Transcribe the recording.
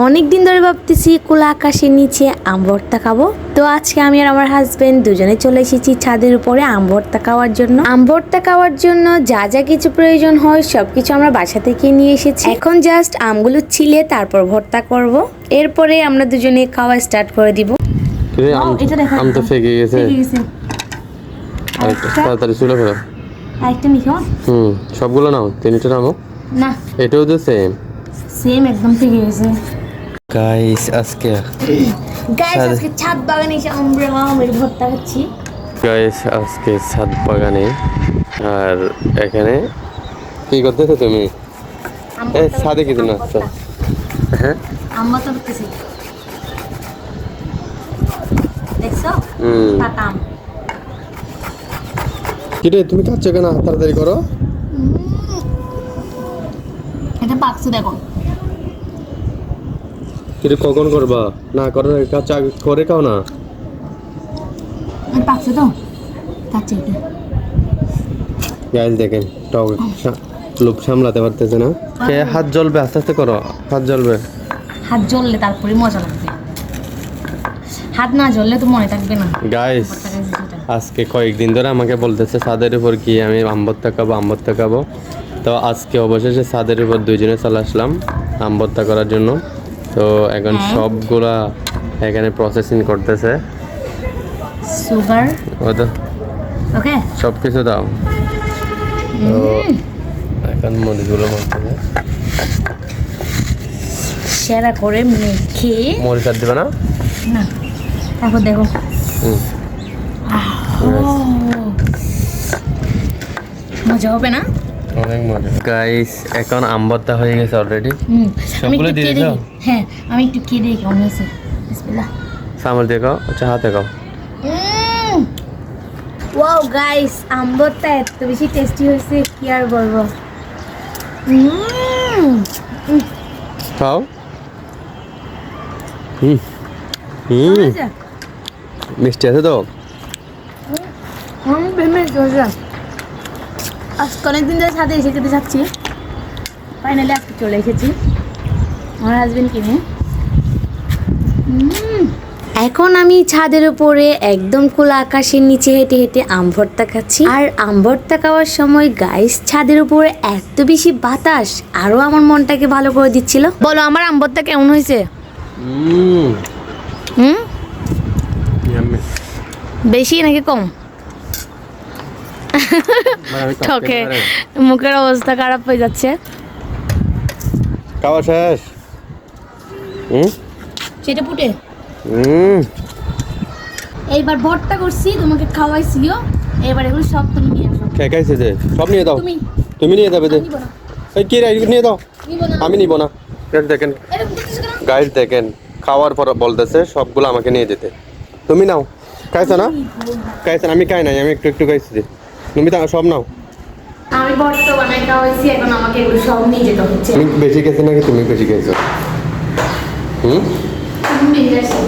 অনেক দিন ধরে ভাবতেছি খোলা আকাশের নিচে আম ভর্তা খাব। তো আজকে আমি আর আমার হাজবেন্ড দুজনে চলে এসেছি ছাদের উপরে আম ভর্তা খাওয়ার জন্য। আম ভর্তা খাওয়ার জন্য যা যা কিছু প্রয়োজন হয় সবকিছু আমরা বাসা থেকে নিয়ে এসেছি। এখন জাস্ট আমগুলো ছিলে তারপর ভর্তা করব। এরপরে আমরা দুজনে খাওয়া স্টার্ট করে দিব। আম ও, এটা দেখা। আম তো ফেকে গেছে। তাড়াতাড়ি চলে ফেলো। আরেকটা মিখো হুম সবগুলো নাও তিনটা নামো না। এটাও তো সেম সেম একদম থেকে গেছে। গাইস আজকে গাইস আজকে ছাদ বাগানে এসে আমরা আমের ভর্তা খাচ্ছি। গাইস আজকে ছাদ বাগানে। আর এখানে কি করতেছো তুমি? আম এ ছাদে কিছু ভর্তা। হ্যাঁ? আম ভর্তা করতেছি। দেখছ? হুম। কিরে তুমি কাচ্ছ কেন? তাড়াতাড়ি করো। এটা পাকছে দেখো। কিরে কখন করবা? না করো কাচ্চা করে খাও না। পাকছে তো? কাচ্ছে এটা গাইস দেখেন টক লোভ সামলাতে পারতেছে না। কে হাত জ্বলবে আস্তে আস্তে করো হাত জ্বলবে। হাত জ্বললে তারপরে মজা লাগবে। হাত না জ্বললে তো মনে থাকবে না। গাইস। আজকে কয়েকদিন ধরে আমাকে বলতেছে ছাদের উপর কি আমি আমবত্তা খাব আমবত্তা খাব? তো আজকে অবশেষে ছাদের উপর দুইজনে চলে আসলাম আমবত্তা করার জন্য। তো এখন হ্যাঁ। সবগুলা এখানে প্রসেসিং করতেছে। সুগার ও তো। ওকে সব কিছু দাও। তো এখন মরিচগুলো মারতেছে সেরা করে মেখে। মরিচ আর দিবে না? না তারপর দেখো। মজা হবে না? অনেক মজা। গাইস এখন আমবত্তা হয়ে গেছে অলরেডি সবগুলো দিয়ে? দেখি হ্যাঁ আমি একটু খেয়ে দেখি কেমন হয়েছে? বিসমিল্লাহ। সামল খাও আচ্ছা হাতে খাও। ওয়াও গাইস আম্বরটা এত বেশি টেস্টি হয়েছে কি আর বলব? খাও। হুম। হুম। মিষ্টি আছে তো? হুম। আজকে অনেকদিন ধরে ছাদে এসে খেতে যাচ্ছি। ফাইনালি আজকে চলে এসেছি। আমার হাজবেন্ড কিনে এখন আমি ছাদের উপরে একদম খোলা আকাশের নিচে হেঁটে হেঁটে আম ভর্তা খাচ্ছি। আর আম ভর্তা খাওয়ার সময় গাইস ছাদের উপরে এত বেশি বাতাস আরও আমার মনটাকে ভালো করে দিচ্ছিল। বলো আমার আম ভর্তা কেমন হয়েছে? হুম? হুম বেশি নাকি কম? ঠকে। মুখের অবস্থা খারাপ হয়ে যাচ্ছে। খাওয়া শেষ? হুম? সেটা ফুটে। হুম। এইবার ভর্তা করছি তোমাকে খাওয়াইছিও এবার এগুলো সব তুমি নিয়ে আসো। কে খাইছে যে? সব নিয়ে দাও। তুমি। তুমি নিয়ে যাবে যে। আমি নিবো না। এই কি রে নিয়ে দাও। আমি নিব না। গাইস দেখেন। গাইস দেখেন খাওয়ার পর বলতেছে সবগুলো আমাকে নিয়ে যেতে। তুমি নাও। খাইছো না? খাইছো না? আমি খাই নাই আমি একটু একটু খাইছি। যে। তুমি তা সব নাও। আমি ভর্তা বানাই হইছি এখন আমাকে এগুলো সব নিয়ে যেতে হচ্ছে। তুমি বেশি খেয়েছি নাকি তুমি বেশি খেয়েছো হুম? তুমি বেশি